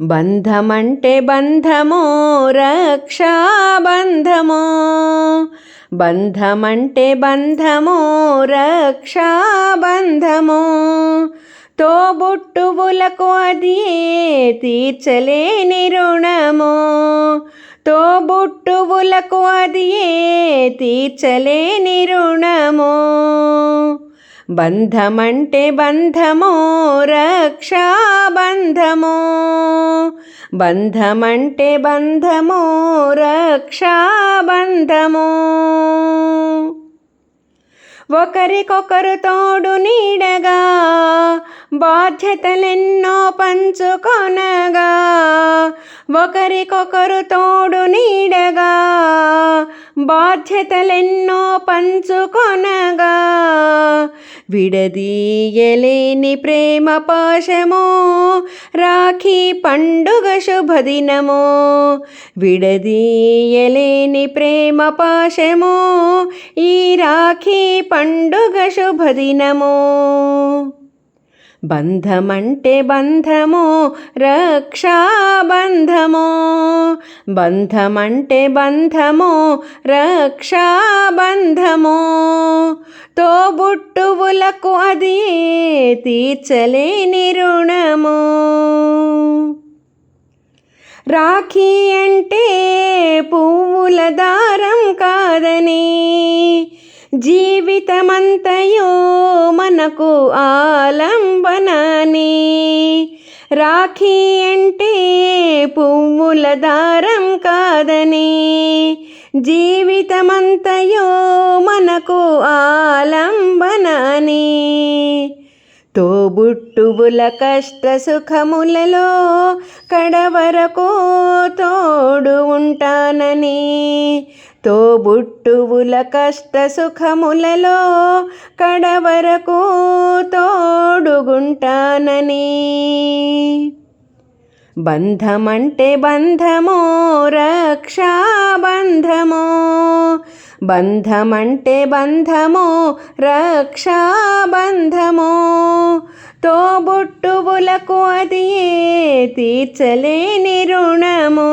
బంధమంటే బంధమో రక్షాబంధమో బంధమంటే బంధమో రక్షాబంధమో తోబుట్టువులకు అది తీర్చలేని రుణము. తోబుట్టువులకు అది తీర్చలేని రుణమో. బంధమంటే బంధమో రక్షాబంధమో బంధమంటే బంధమో రక్షాబంధమో ఒకరికొకరు తోడు నీడగా బాధ్యతలెన్నో పంచుకొనగా. ఒకరికొకరు తోడు నీడగా బాధ్యతలెన్నో పంచుకొనగా. విడదీయలేని ప్రేమ పాశమో రాఖీ పండుగ శుభదినమో. విడదీయలేని ప్రేమ పాశమో ఈ రాఖీ పండుగ శుభదినమో. బంధమంటే బంధము రక్షాబంధము. బంధమంటే బంధము రక్షాబంధము. తోబుట్టువులకు అది తీర్చలేని రుణము. రాఖీ అంటే పువ్వుల దారం కాదని జీవితమంతయో మనకు ఆలంబనని. రాఖీ అంటే పువ్వుల దారం కాదని జీవితమంతయో మనకు ఆలంబనని. తోబుట్టువుల కష్ట సుఖములలో కడవరకు తోడు ఉంటానని. తోబుట్టువుల కష్ట సుఖములలో కడవరకు తోడుగుంటానని. బంధమంటే బంధమో రక్షాబంధమో బంధమంటే బంధమో రక్షాబంధమో తోబుట్టువులకు అది తీర్చలేని రుణమో